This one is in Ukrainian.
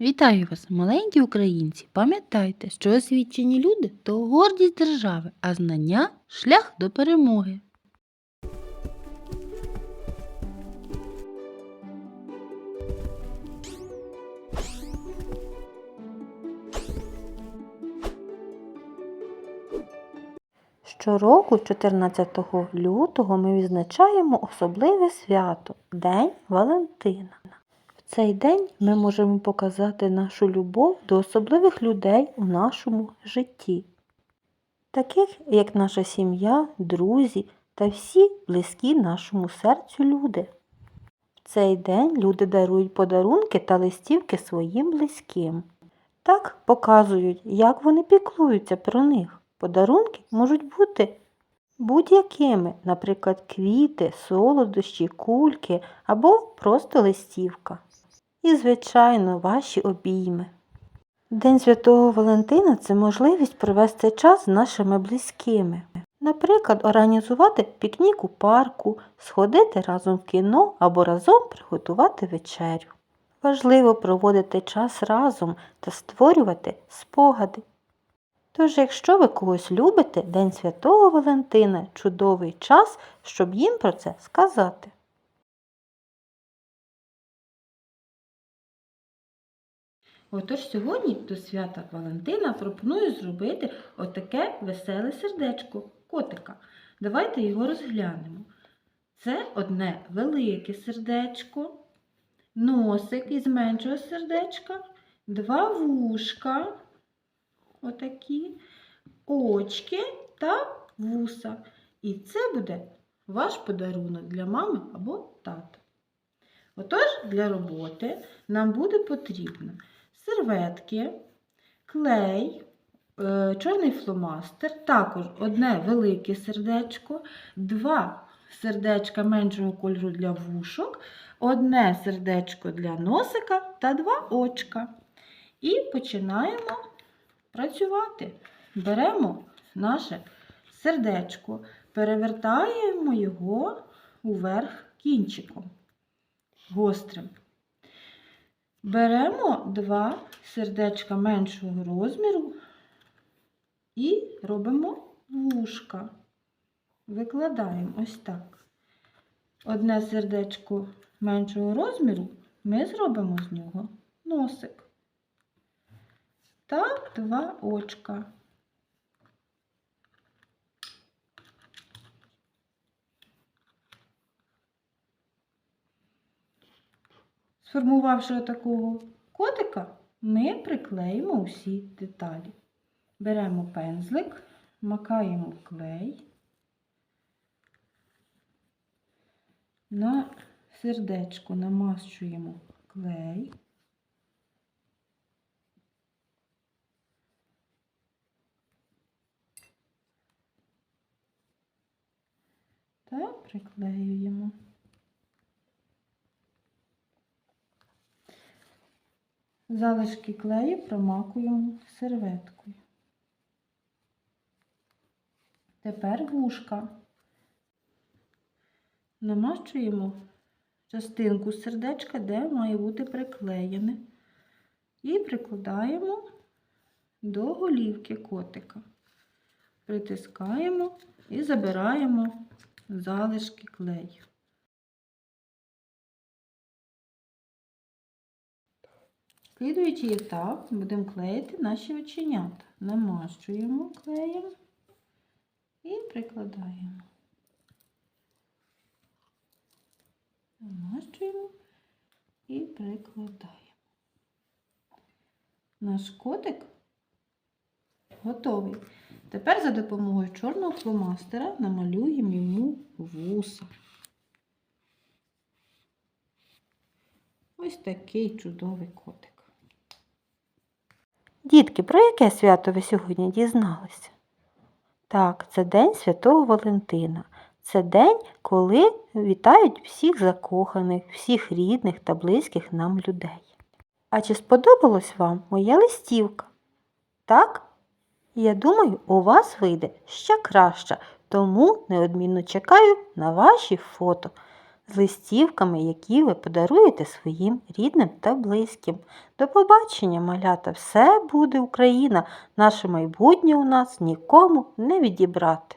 Вітаю вас, маленькі українці! Пам'ятайте, що освічені люди то гордість держави, а знання шлях до перемоги. Щороку, 14 лютого, ми відзначаємо особливе свято День Валентина. Цей день ми можемо показати нашу любов до особливих людей у нашому житті, таких як наша сім'я, друзі та всі близькі нашому серцю люди. В цей день люди дарують подарунки та листівки своїм близьким. Так показують, як вони піклуються про них. Подарунки можуть бути будь-якими, наприклад, квіти, солодощі, кульки або просто листівка. І, звичайно, ваші обійми. День Святого Валентина це можливість провести час з нашими близькими. Наприклад, організувати пікнік у парку, сходити разом в кіно або разом приготувати вечерю. Важливо проводити час разом та створювати спогади. Тож, якщо ви когось любите, День Святого Валентина чудовий час, щоб їм про це сказати. Отож сьогодні до свята Валентина пропоную зробити отаке веселе сердечко котика. Давайте його розглянемо. Це одне велике сердечко, носик із меншого сердечка, два вушка, отакі, очки та вуса. І це буде ваш подарунок для мами або тата. Отож, для роботи нам буде потрібно серветки, клей, е, чорний фломастер, також одне велике сердечко, два сердечка меншого кольору для вушок, одне сердечко для носика та два очка. І починаємо працювати. Беремо наше сердечко, перевертаємо його уверх кінчиком гострим. Беремо два сердечка меншого розміру і робимо вушка. Викладаємо ось так. Одне сердечко меншого розміру ми зробимо з нього носик та два очка. Сформувавши такого котика, ми приклеїмо усі деталі. Беремо пензлик, макаємо клей, на сердечко намащуємо клей. Та приклеюємо. Залишки клею промакуємо серветкою. Тепер вушка. Намащуємо частинку сердечка, де має бути приклеєне. І прикладаємо до голівки котика. Притискаємо і забираємо залишки клею. Слідуючий етап будемо клеїти наші оченята. Намащуємо клеєм і прикладаємо. Намащуємо і прикладаємо. Наш котик готовий. Тепер за допомогою чорного фломастера намалюємо йому вуса. Ось такий чудовий котик. Дітки, про яке свято ви сьогодні дізналися? Так, це День Святого Валентина. Це день, коли вітають всіх закоханих, всіх рідних та близьких нам людей. А чи сподобалась вам моя листівка? Так? Я думаю, у вас вийде ще краще, тому неодмінно чекаю на ваші фото. з листівками, які ви подаруєте своїм рідним та близьким. До побачення, малята! Все буде Україна! Наше майбутнє у нас нікому не відібрати.